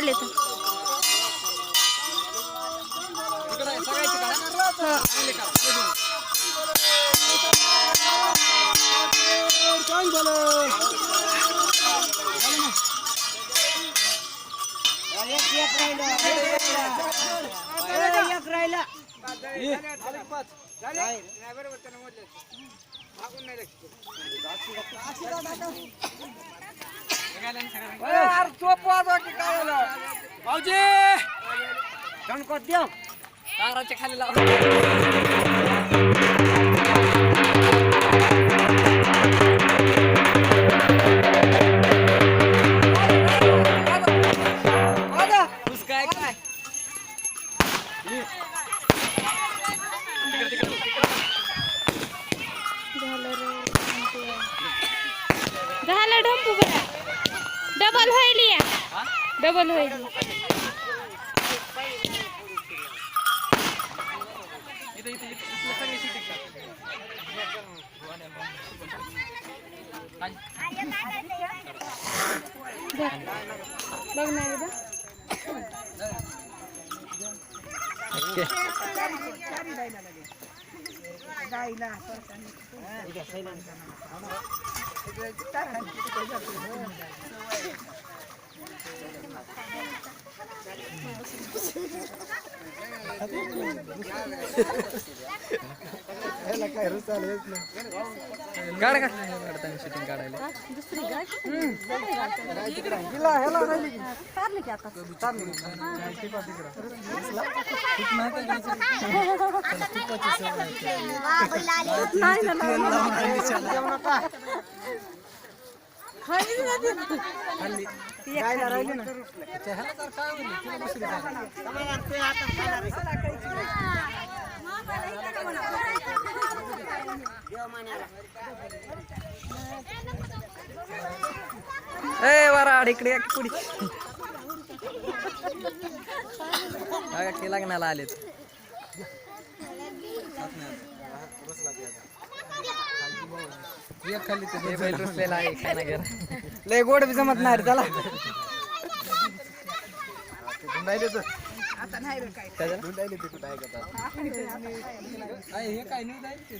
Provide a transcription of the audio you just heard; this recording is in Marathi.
आले तर हो. भाऊजी! कणकोत देव ताराच्या खाली लाव. ऊस काय? काय डबल होईल या डबल होईल इथं इथं इथं इथलं सगळी shooting कर. बघ ना एकदा काढ का काढताना शूटिंग काढायला ए वराड इकडे पुढे. की लग्नाला आलेत. हे बैल रुसलेला आहे काय ना घर लय गोड बी जमत नाही रे त्याला हे काय नाही ते